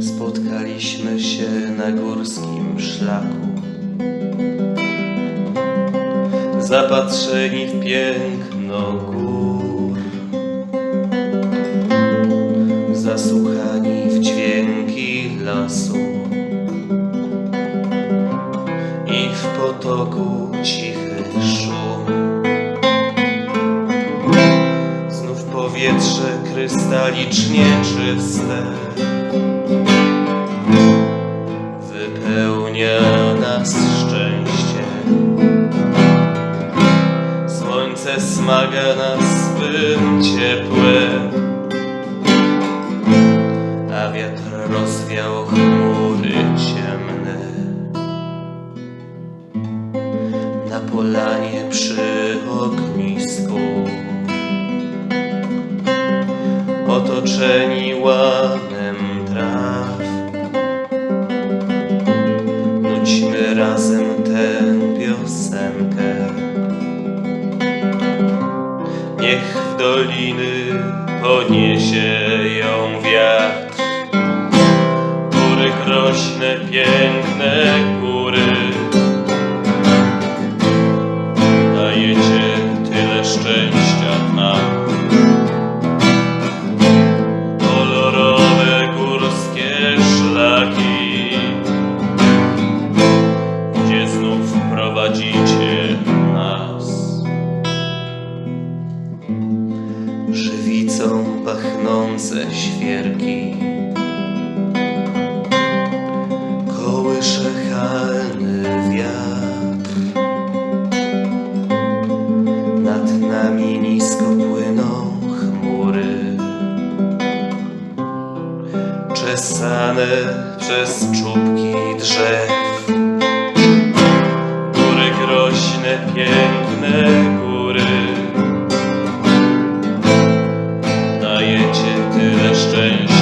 Spotkaliśmy się na górskim szlaku. Zapatrzeni w piękno gór, potoku cichy szum. Znów powietrze krystalicznie czyste wypełnia nas szczęście. Słońce smaga nas swym ciepłem, a wiatr rozwiał chmury Na polanie przy ognisku otoczeni ładem traw. Nućmy razem tę piosenkę. Niech w doliny podniesie ją wiatr. Góry groźne, piękne góry. Nam. Kolorowe górskie szlaki gdzie znów prowadzicie nas. Żywicą pachnące świerki, czesane przez czubki drzew. Góry groźne, piękne góry Dajecie tyle szczęścia